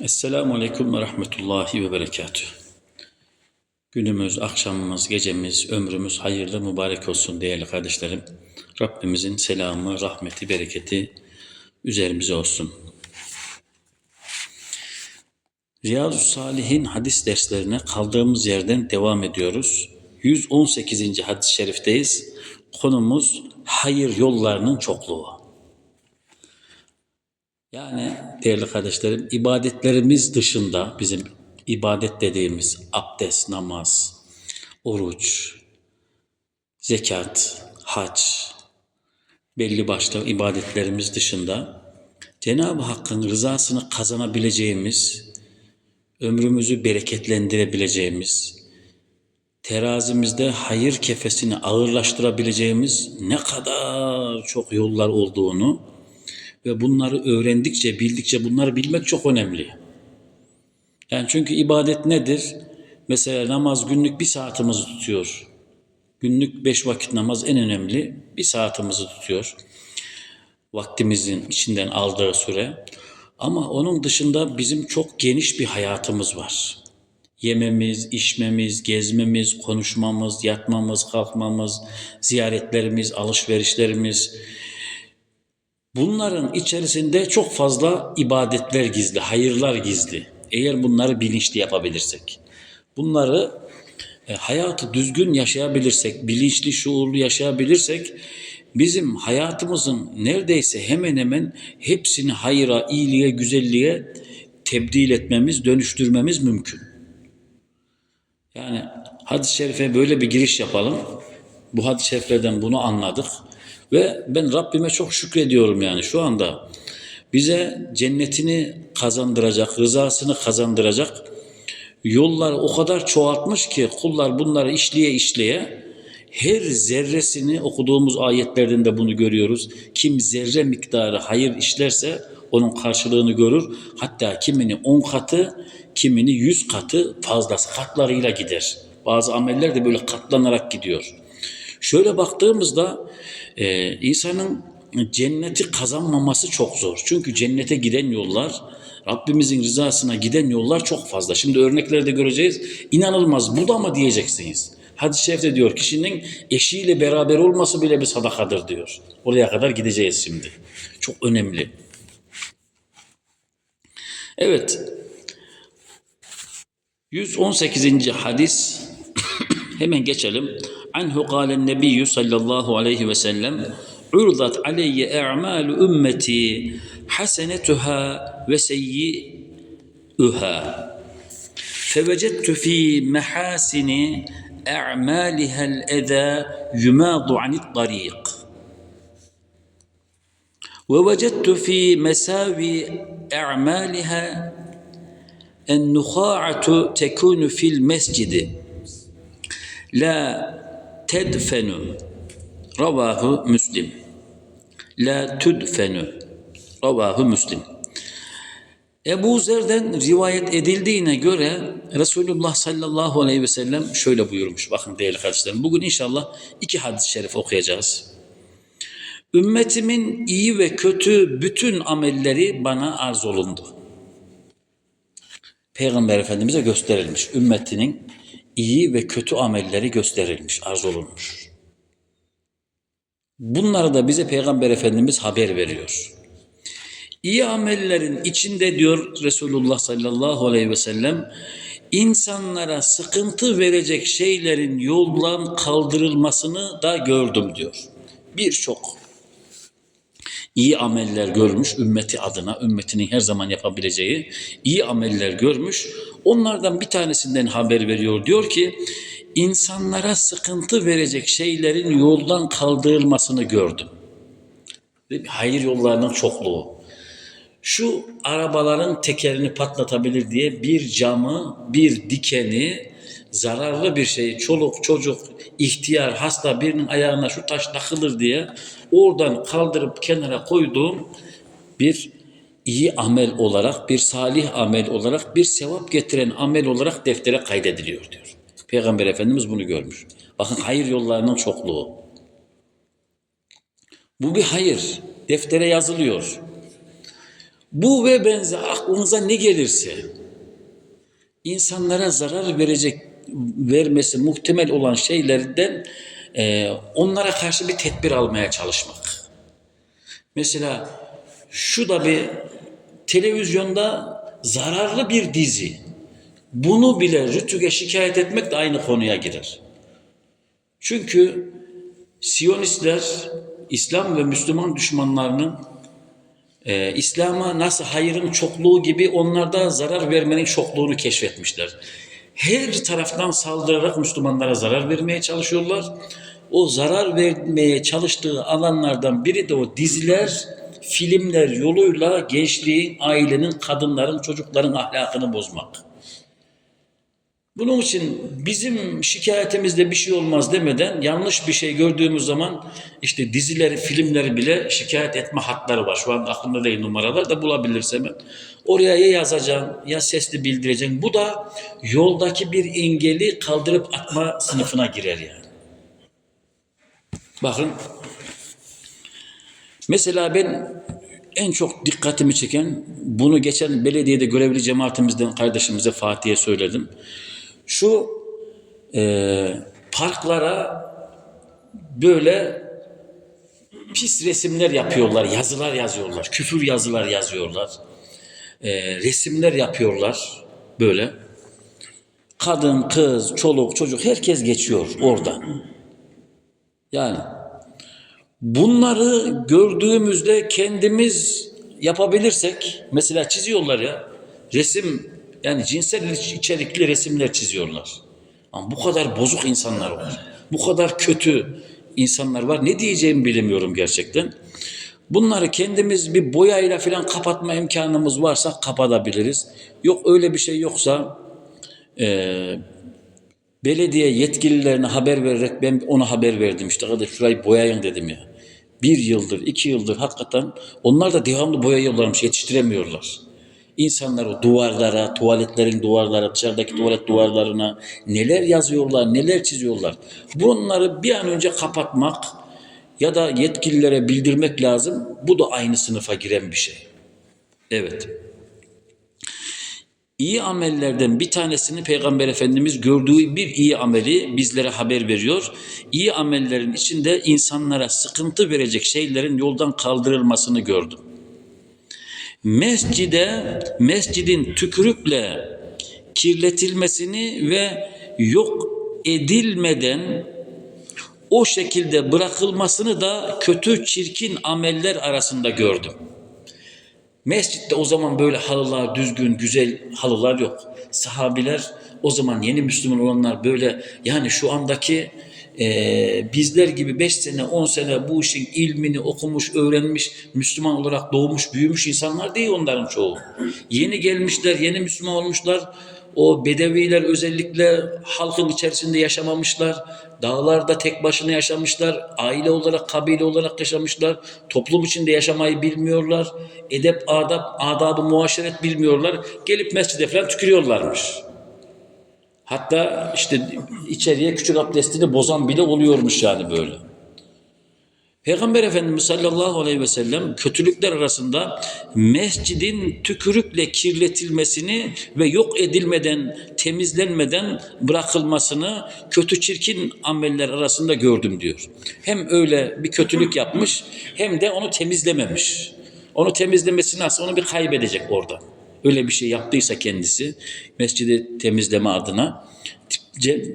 Esselamu Aleyküm ve Rahmetullahi ve Berekatüh. Günümüz, akşamımız, gecemiz, ömrümüz hayırlı, mübarek olsun değerli kardeşlerim. Rabbimizin selamı, rahmeti, bereketi üzerimize olsun. Riyazu Salihin hadis derslerine kaldığımız yerden devam ediyoruz. 118. hadis-i şerifteyiz. Konumuz hayır yollarının çokluğu. Yani değerli kardeşlerim ibadetlerimiz dışında bizim ibadet dediğimiz abdest, namaz, oruç, zekat, hac, belli başlı ibadetlerimiz dışında Cenab-ı Hakk'ın rızasını kazanabileceğimiz, ömrümüzü bereketlendirebileceğimiz, terazimizde hayır kefesini ağırlaştırabileceğimiz ne kadar çok yollar olduğunu ve bunları öğrendikçe, bildikçe bunları bilmek çok önemli. Yani çünkü ibadet nedir? Mesela namaz günlük bir saatimizi tutuyor. Günlük beş vakit namaz en önemli bir saatimizi tutuyor. Vaktimizin içinden aldığı süre. Ama onun dışında bizim çok geniş bir hayatımız var. Yememiz, içmemiz, gezmemiz, konuşmamız, yatmamız, kalkmamız, ziyaretlerimiz, alışverişlerimiz, Bunların içerisinde çok fazla ibadetler gizli, hayırlar gizli. Eğer bunları bilinçli yapabilirsek. Bunları e, hayatı düzgün yaşayabilirsek, bilinçli, şuurlu yaşayabilirsek bizim hayatımızın neredeyse hemen hemen hepsini hayıra, iyiliğe, güzelliğe tebdil etmemiz, dönüştürmemiz mümkün. Yani hadis-i şerife böyle bir giriş yapalım. Bu hadis-i şeriflerden bunu anladık. Ve ben Rabbime çok şükrediyorum yani şu anda. Bize cennetini kazandıracak, rızasını kazandıracak yollar o kadar çoğaltmış ki kullar bunları işleye işleye her zerresini okuduğumuz ayetlerden de bunu görüyoruz. Kim zerre miktarı hayır işlerse onun karşılığını görür. Hatta kimini on katı, kimini yüz katı fazlası katlarıyla gider. Bazı ameller de böyle katlanarak gidiyor. Şöyle baktığımızda e, insanın cenneti kazanmaması çok zor. Çünkü cennete giden yollar, Rabbimizin rızasına giden yollar çok fazla. Şimdi örneklerde göreceğiz. İnanılmaz bu da mı diyeceksiniz? Hadis-i şerifte diyor kişinin eşiyle beraber olması bile bir sadakadır diyor. Oraya kadar gideceğiz şimdi. Çok önemli. Evet. 118. hadis hemen geçelim. عنه قال النبي صلى الله عليه وسلم عرضت علي أعمال أمتي حسنتها وسيئها فوجدت في محاسن أعمالها الأذى يماض عن الطريق ووجدت في مساوي أعمالها النخاعة تكون في المسجد لا tedfenu ravahu Müslim. La tudfenu ravahu Müslim. Ebu Zer'den rivayet edildiğine göre Resulullah sallallahu aleyhi ve sellem şöyle buyurmuş. Bakın değerli kardeşlerim bugün inşallah iki hadis-i şerif okuyacağız. Ümmetimin iyi ve kötü bütün amelleri bana arz olundu. Peygamber Efendimiz'e gösterilmiş. Ümmetinin iyi ve kötü amelleri gösterilmiş, arz olunmuş. Bunları da bize Peygamber Efendimiz haber veriyor. İyi amellerin içinde diyor Resulullah sallallahu aleyhi ve sellem insanlara sıkıntı verecek şeylerin yoldan kaldırılmasını da gördüm diyor. Birçok iyi ameller görmüş ümmeti adına, ümmetinin her zaman yapabileceği iyi ameller görmüş. Onlardan bir tanesinden haber veriyor. Diyor ki insanlara sıkıntı verecek şeylerin yoldan kaldırılmasını gördüm. Hayır yollarının çokluğu. şu arabaların tekerini patlatabilir diye bir camı, bir dikeni, zararlı bir şey, çoluk, çocuk, ihtiyar, hasta birinin ayağına şu taş takılır diye oradan kaldırıp kenara koyduğum bir iyi amel olarak, bir salih amel olarak, bir sevap getiren amel olarak deftere kaydediliyor diyor. Peygamber Efendimiz bunu görmüş. Bakın hayır yollarının çokluğu. Bu bir hayır. Deftere yazılıyor. Bu ve benzer aklınıza ne gelirse insanlara zarar verecek vermesi muhtemel olan şeylerden e, onlara karşı bir tedbir almaya çalışmak. Mesela şu da bir televizyonda zararlı bir dizi. Bunu bile Rütük'e şikayet etmek de aynı konuya girer. Çünkü Siyonistler İslam ve Müslüman düşmanlarının e, İslam'a nasıl hayırın çokluğu gibi onlarda zarar vermenin çokluğunu keşfetmişler. Her taraftan saldırarak Müslümanlara zarar vermeye çalışıyorlar. O zarar vermeye çalıştığı alanlardan biri de o diziler, filmler yoluyla gençliğin, ailenin, kadınların, çocukların ahlakını bozmak. Bunun için bizim şikayetimizde bir şey olmaz demeden yanlış bir şey gördüğümüz zaman işte dizileri, filmleri bile şikayet etme hakları var. Şu an aklımda değil numaralar da bulabilirsem ben. Oraya ya yazacaksın ya sesli bildireceksin. Bu da yoldaki bir engeli kaldırıp atma sınıfına girer yani. Bakın mesela ben en çok dikkatimi çeken bunu geçen belediyede görevli cemaatimizden kardeşimize Fatih'e söyledim şu e, parklara böyle pis resimler yapıyorlar, yazılar yazıyorlar, küfür yazılar yazıyorlar, e, resimler yapıyorlar böyle. Kadın, kız, çoluk, çocuk herkes geçiyor oradan. Yani bunları gördüğümüzde kendimiz yapabilirsek, mesela çiziyorlar ya, resim yani cinsel içerikli resimler çiziyorlar. Ama bu kadar bozuk insanlar var. Bu kadar kötü insanlar var. Ne diyeceğimi bilemiyorum gerçekten. Bunları kendimiz bir boyayla falan kapatma imkanımız varsa kapatabiliriz. Yok öyle bir şey yoksa e, belediye yetkililerine haber vererek ben ona haber verdim işte arkadaş şurayı boyayın dedim ya. Bir yıldır, iki yıldır hakikaten onlar da devamlı boyayıyorlarmış, yetiştiremiyorlar. İnsanlar o duvarlara, tuvaletlerin duvarlara, dışarıdaki tuvalet duvarlarına neler yazıyorlar, neler çiziyorlar. Bunları bir an önce kapatmak ya da yetkililere bildirmek lazım. Bu da aynı sınıfa giren bir şey. Evet. İyi amellerden bir tanesini Peygamber Efendimiz gördüğü bir iyi ameli bizlere haber veriyor. İyi amellerin içinde insanlara sıkıntı verecek şeylerin yoldan kaldırılmasını gördüm mescide, mescidin tükürükle kirletilmesini ve yok edilmeden o şekilde bırakılmasını da kötü çirkin ameller arasında gördüm. Mescitte o zaman böyle halılar, düzgün, güzel halılar yok. Sahabiler o zaman yeni Müslüman olanlar böyle yani şu andaki e, bizler gibi 5 sene 10 sene bu işin ilmini okumuş, öğrenmiş, Müslüman olarak doğmuş, büyümüş insanlar değil onların çoğu. Yeni gelmişler, yeni Müslüman olmuşlar. O bedeviler özellikle halkın içerisinde yaşamamışlar. Dağlarda tek başına yaşamışlar. Aile olarak, kabile olarak yaşamışlar. Toplum içinde yaşamayı bilmiyorlar. Edep, adab, adabı, muaşeret bilmiyorlar. Gelip mescide falan tükürüyorlarmış. Hatta işte içeriye küçük abdestini bozan bile oluyormuş yani böyle. Peygamber Efendimiz sallallahu aleyhi ve sellem kötülükler arasında mescidin tükürükle kirletilmesini ve yok edilmeden, temizlenmeden bırakılmasını kötü çirkin ameller arasında gördüm diyor. Hem öyle bir kötülük yapmış hem de onu temizlememiş. Onu temizlemesi nasıl? Onu bir kaybedecek orada öyle bir şey yaptıysa kendisi mescidi temizleme adına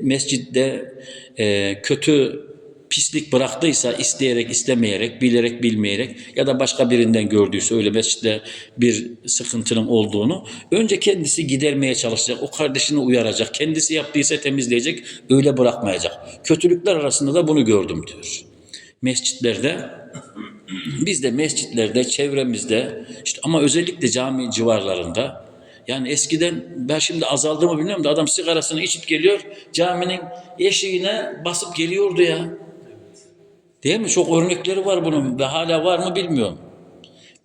mescidde e, kötü pislik bıraktıysa isteyerek istemeyerek bilerek bilmeyerek ya da başka birinden gördüyse öyle mescitte bir sıkıntının olduğunu önce kendisi gidermeye çalışacak o kardeşini uyaracak kendisi yaptıysa temizleyecek öyle bırakmayacak. Kötülükler arasında da bunu gördüm diyor. Mescitlerde Biz de mescitlerde, çevremizde işte ama özellikle cami civarlarında yani eskiden ben şimdi azaldı mı bilmiyorum da adam sigarasını içip geliyor caminin eşiğine basıp geliyordu ya. Değil mi? Çok örnekleri var bunun ve hala var mı bilmiyorum.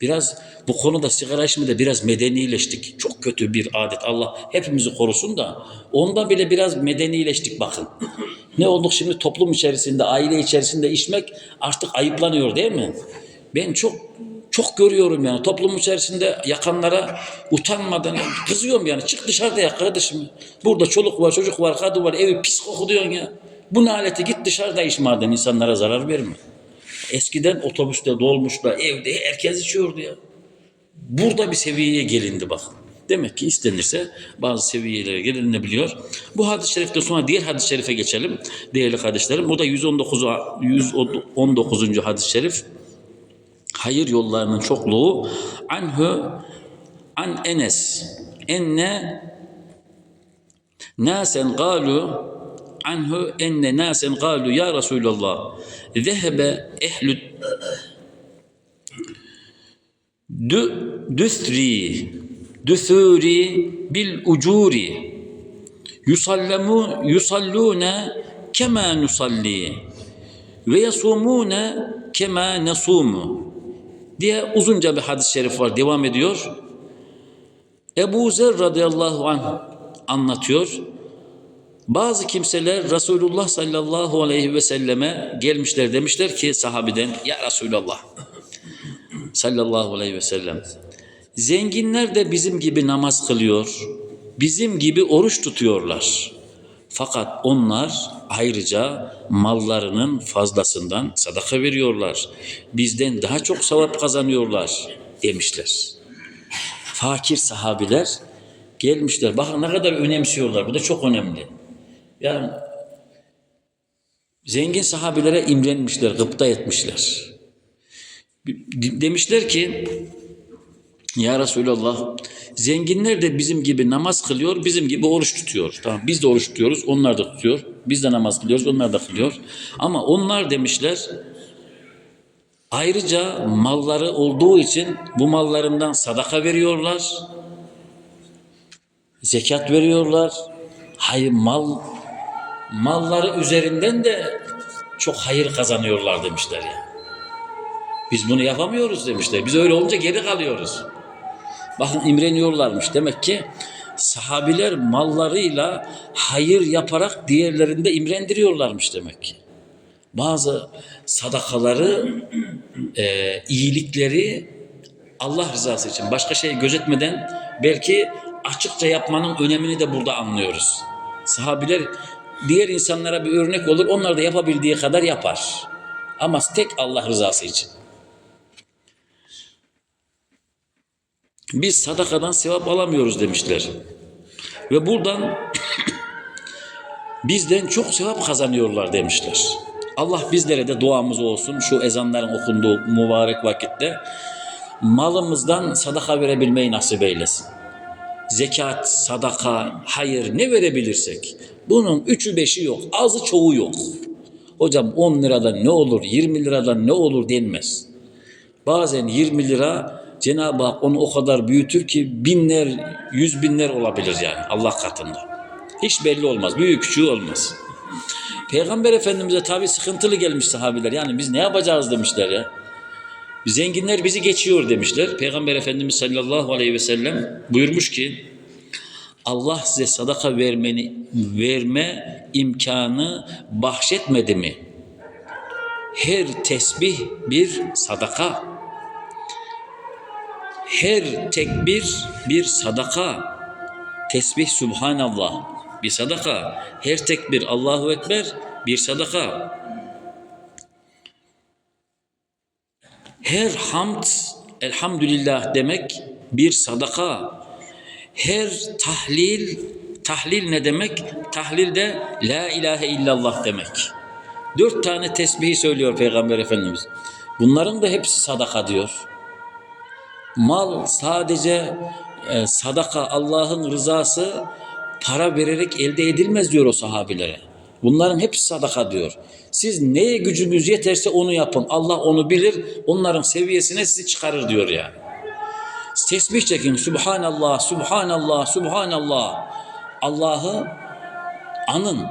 Biraz bu konuda sigara içmede biraz medenileştik. Çok kötü bir adet. Allah hepimizi korusun da onda bile biraz medenileştik bakın. Ne olduk şimdi toplum içerisinde, aile içerisinde içmek artık ayıplanıyor değil mi? Ben çok çok görüyorum yani toplum içerisinde yakanlara utanmadan kızıyorum yani çık dışarıda yak kardeşim. Burada çoluk var, çocuk var, kadın var, evi pis koku ya. Bu naleti git dışarıda iç madem insanlara zarar verme. Eskiden otobüste, dolmuşta, evde herkes içiyordu ya. Burada bir seviyeye gelindi bak. Demek ki istenirse bazı seviyelere gelinebiliyor. Bu hadis-i şerifte sonra diğer hadis-i şerife geçelim. Değerli kardeşlerim. Bu da 119. 119. hadis-i şerif. Hayır yollarının çokluğu. Anhu an Enes. Enne nasen galu anhu enne nasen galu ya Resulallah zehebe ehlü dü, düsri düsuri bil ucuri yusallemu yusallune kema nusalli ve yasumune kema nasumu diye uzunca bir hadis-i şerif var devam ediyor. Ebu Zer radıyallahu anh anlatıyor. Bazı kimseler Resulullah sallallahu aleyhi ve selleme gelmişler demişler ki sahabiden ya Resulallah sallallahu aleyhi ve sellem zenginler de bizim gibi namaz kılıyor, bizim gibi oruç tutuyorlar. Fakat onlar ayrıca mallarının fazlasından sadaka veriyorlar. Bizden daha çok sevap kazanıyorlar demişler. Fakir sahabiler gelmişler. Bakın ne kadar önemsiyorlar. Bu da çok önemli. Yani zengin sahabilere imrenmişler, gıpta etmişler. Demişler ki ya Resulallah zenginler de bizim gibi namaz kılıyor, bizim gibi oruç tutuyor. Tamam biz de oruç tutuyoruz, onlar da tutuyor. Biz de namaz kılıyoruz, onlar da kılıyor. Ama onlar demişler ayrıca malları olduğu için bu mallarından sadaka veriyorlar. Zekat veriyorlar. Hayır mal malları üzerinden de çok hayır kazanıyorlar demişler ya. Biz bunu yapamıyoruz demişler. Biz öyle olunca geri kalıyoruz. Bakın imreniyorlarmış. Demek ki sahabiler mallarıyla hayır yaparak diğerlerinde imrendiriyorlarmış demek ki. Bazı sadakaları, e, iyilikleri Allah rızası için başka şey gözetmeden belki açıkça yapmanın önemini de burada anlıyoruz. Sahabiler diğer insanlara bir örnek olur. Onlar da yapabildiği kadar yapar. Ama tek Allah rızası için. Biz sadakadan sevap alamıyoruz demişler. Ve buradan bizden çok sevap kazanıyorlar demişler. Allah bizlere de duamız olsun şu ezanların okunduğu mübarek vakitte malımızdan sadaka verebilmeyi nasip eylesin. Zekat, sadaka, hayır ne verebilirsek bunun üçü beşi yok, azı çoğu yok. Hocam 10 liradan ne olur, 20 liradan ne olur denmez. Bazen 20 lira Cenab-ı Hak onu o kadar büyütür ki binler, yüz binler olabilir yani Allah katında. Hiç belli olmaz. Büyük küçüğü olmaz. Peygamber Efendimiz'e tabi sıkıntılı gelmiş sahabiler. Yani biz ne yapacağız demişler ya. Zenginler bizi geçiyor demişler. Peygamber Efendimiz sallallahu aleyhi ve sellem buyurmuş ki Allah size sadaka vermeni verme imkanı bahşetmedi mi? Her tesbih bir sadaka. Her tekbir bir sadaka. Tesbih Subhanallah bir sadaka. Her tekbir Allahu Ekber bir sadaka. Her hamd elhamdülillah demek bir sadaka. Her tahlil tahlil ne demek? Tahlil de la ilahe illallah demek. Dört tane tesbihi söylüyor Peygamber Efendimiz. Bunların da hepsi sadaka diyor. Mal sadece e, sadaka Allah'ın rızası para vererek elde edilmez diyor o sahabilere. Bunların hepsi sadaka diyor. Siz neye gücünüz yeterse onu yapın. Allah onu bilir. Onların seviyesine sizi çıkarır diyor yani. Tesbih çekin. Subhanallah, Subhanallah, Subhanallah. Allah'ı anın.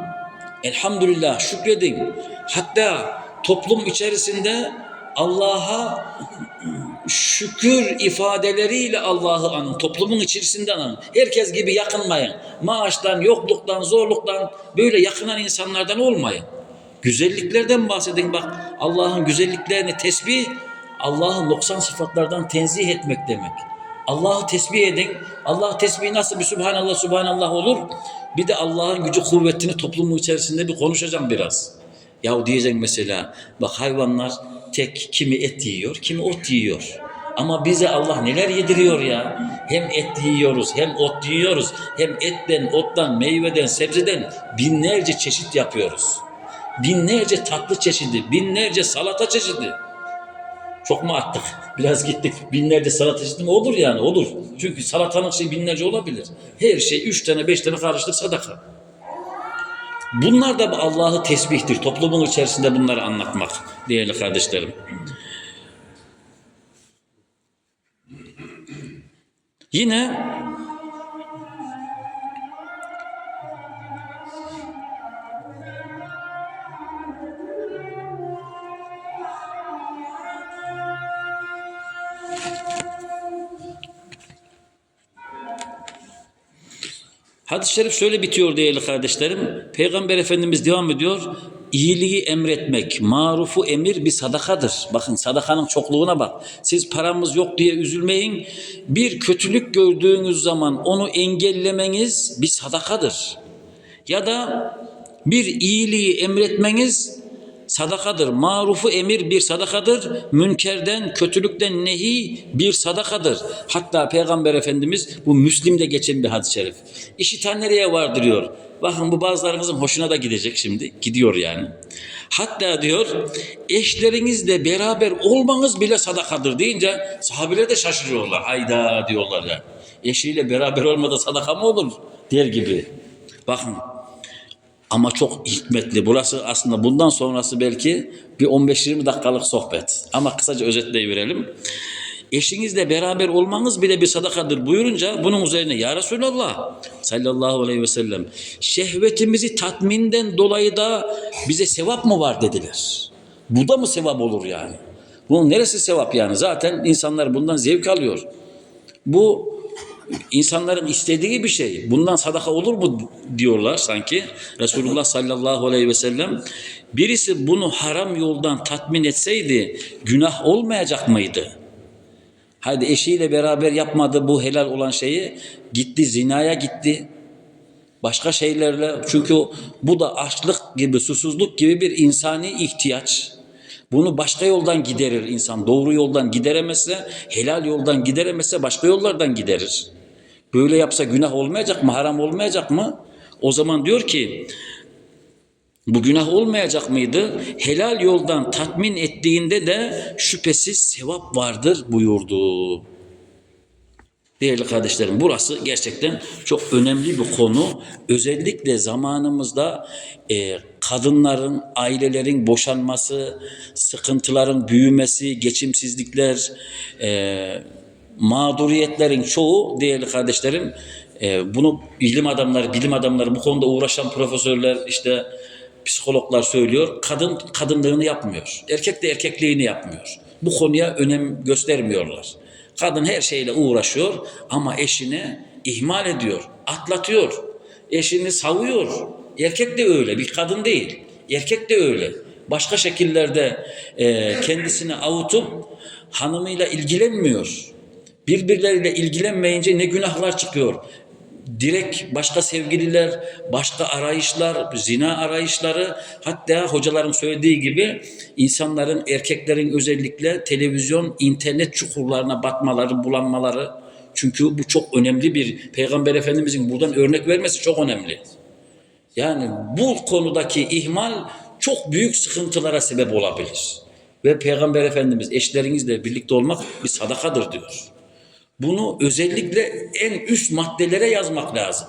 Elhamdülillah şükredin. Hatta toplum içerisinde Allah'a şükür ifadeleriyle Allah'ı anın. Toplumun içerisinde anın. Herkes gibi yakınmayın. Maaştan, yokluktan, zorluktan böyle yakınan insanlardan olmayın. Güzelliklerden bahsedin bak. Allah'ın güzelliklerini tesbih, Allah'ın 90 sıfatlardan tenzih etmek demek. Allah'ı tesbih edin. Allah tesbih nasıl bir Subhanallah Subhanallah olur? Bir de Allah'ın gücü kuvvetini toplumun içerisinde bir konuşacağım biraz. Ya diyeceksin mesela bak hayvanlar tek kimi et yiyor, kimi ot yiyor. Ama bize Allah neler yediriyor ya. Hem et yiyoruz, hem ot yiyoruz. Hem etten, ottan, meyveden, sebzeden binlerce çeşit yapıyoruz. Binlerce tatlı çeşidi, binlerce salata çeşidi. Çok mu attık? Biraz gittik. Binlerce salata çeşidi mi? Olur yani olur. Çünkü salatanın şey binlerce olabilir. Her şey üç tane beş tane karıştık sadaka. Bunlar da Allah'ı tesbihtir. Toplumun içerisinde bunları anlatmak değerli kardeşlerim. Yine Hadis-i şerif şöyle bitiyor değerli kardeşlerim. Peygamber Efendimiz devam ediyor. İyiliği emretmek, marufu emir bir sadakadır. Bakın sadakanın çokluğuna bak. Siz paramız yok diye üzülmeyin. Bir kötülük gördüğünüz zaman onu engellemeniz bir sadakadır. Ya da bir iyiliği emretmeniz sadakadır. Marufu emir bir sadakadır. Münkerden, kötülükten nehi bir sadakadır. Hatta Peygamber Efendimiz bu Müslim'de geçen bir hadis-i şerif. İşiten nereye vardırıyor? Bakın bu bazılarınızın hoşuna da gidecek şimdi. Gidiyor yani. Hatta diyor eşlerinizle beraber olmanız bile sadakadır deyince sahabeler de şaşırıyorlar. Hayda diyorlar ya. Eşiyle beraber olmada sadaka mı olur? Der gibi. Bakın ama çok hikmetli. Burası aslında bundan sonrası belki bir 15-20 dakikalık sohbet. Ama kısaca özetleyiverelim. Eşinizle beraber olmanız bile bir sadakadır buyurunca bunun üzerine ya Resulallah sallallahu aleyhi ve sellem şehvetimizi tatminden dolayı da bize sevap mı var dediler. Bu da mı sevap olur yani? Bunun neresi sevap yani? Zaten insanlar bundan zevk alıyor. Bu insanların istediği bir şey. Bundan sadaka olur mu diyorlar sanki. Resulullah sallallahu aleyhi ve sellem birisi bunu haram yoldan tatmin etseydi günah olmayacak mıydı? Haydi eşiyle beraber yapmadı bu helal olan şeyi gitti zinaya gitti. Başka şeylerle çünkü bu da açlık gibi susuzluk gibi bir insani ihtiyaç. Bunu başka yoldan giderir insan. Doğru yoldan gideremezse, helal yoldan gideremezse başka yollardan giderir. Böyle yapsa günah olmayacak mı? Haram olmayacak mı? O zaman diyor ki bu günah olmayacak mıydı? Helal yoldan tatmin ettiğinde de şüphesiz sevap vardır buyurdu. Değerli kardeşlerim burası gerçekten çok önemli bir konu. Özellikle zamanımızda e, kadınların, ailelerin boşanması, sıkıntıların büyümesi, geçimsizlikler, e, mağduriyetlerin çoğu değerli kardeşlerim e, bunu ilim adamları, bilim adamları, bu konuda uğraşan profesörler, işte psikologlar söylüyor. Kadın kadınlığını yapmıyor. Erkek de erkekliğini yapmıyor. Bu konuya önem göstermiyorlar. Kadın her şeyle uğraşıyor ama eşini ihmal ediyor, atlatıyor. Eşini savuyor. Erkek de öyle, bir kadın değil. Erkek de öyle. Başka şekillerde e, kendisini avutup hanımıyla ilgilenmiyor. Birbirleriyle ilgilenmeyince ne günahlar çıkıyor. Direkt başka sevgililer, başka arayışlar, zina arayışları, hatta hocaların söylediği gibi insanların, erkeklerin özellikle televizyon, internet çukurlarına batmaları, bulanmaları. Çünkü bu çok önemli bir, Peygamber Efendimizin buradan örnek vermesi çok önemli. Yani bu konudaki ihmal çok büyük sıkıntılara sebep olabilir. Ve Peygamber Efendimiz eşlerinizle birlikte olmak bir sadakadır diyor. Bunu özellikle en üst maddelere yazmak lazım.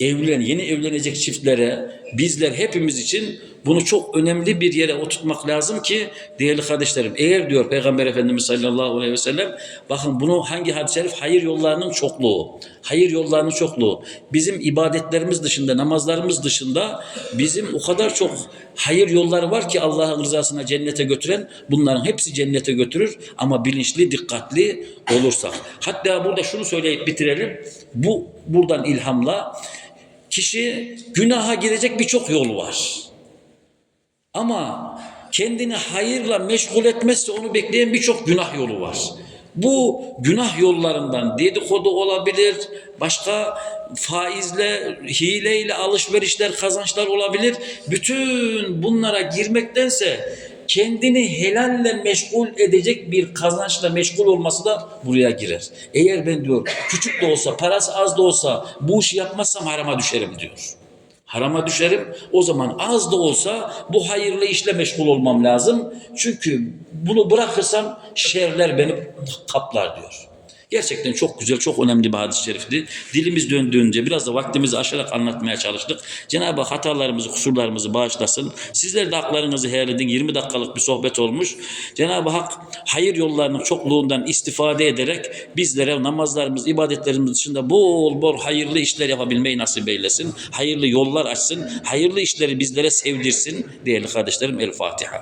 evlen, yeni evlenecek çiftlere bizler hepimiz için bunu çok önemli bir yere oturtmak lazım ki değerli kardeşlerim eğer diyor Peygamber Efendimiz sallallahu aleyhi ve sellem bakın bunu hangi hadis-i şerif hayır yollarının çokluğu. Hayır yollarının çokluğu. Bizim ibadetlerimiz dışında, namazlarımız dışında bizim o kadar çok hayır yolları var ki Allah'ın rızasına cennete götüren bunların hepsi cennete götürür ama bilinçli, dikkatli olursak. Hatta burada şunu söyleyip bitirelim. Bu buradan ilhamla kişi günaha girecek birçok yol var. Ama kendini hayırla meşgul etmezse onu bekleyen birçok günah yolu var. Bu günah yollarından dedikodu olabilir, başka faizle, hileyle alışverişler, kazançlar olabilir. Bütün bunlara girmektense kendini helalle meşgul edecek bir kazançla meşgul olması da buraya girer. Eğer ben diyor küçük de olsa, parası az da olsa bu işi yapmazsam harama düşerim diyor. Harama düşerim. O zaman az da olsa bu hayırlı işle meşgul olmam lazım. Çünkü bunu bırakırsam şerler beni kaplar diyor. Gerçekten çok güzel, çok önemli bir hadis-i şerifti. Dilimiz döndüğünce biraz da vaktimizi aşarak anlatmaya çalıştık. Cenab-ı Hak hatalarımızı, kusurlarımızı bağışlasın. Sizler de haklarınızı helal edin. 20 dakikalık bir sohbet olmuş. Cenab-ı Hak hayır yollarının çokluğundan istifade ederek bizlere namazlarımız, ibadetlerimiz dışında bol bol hayırlı işler yapabilmeyi nasip eylesin. Hayırlı yollar açsın. Hayırlı işleri bizlere sevdirsin. Değerli kardeşlerim El Fatiha.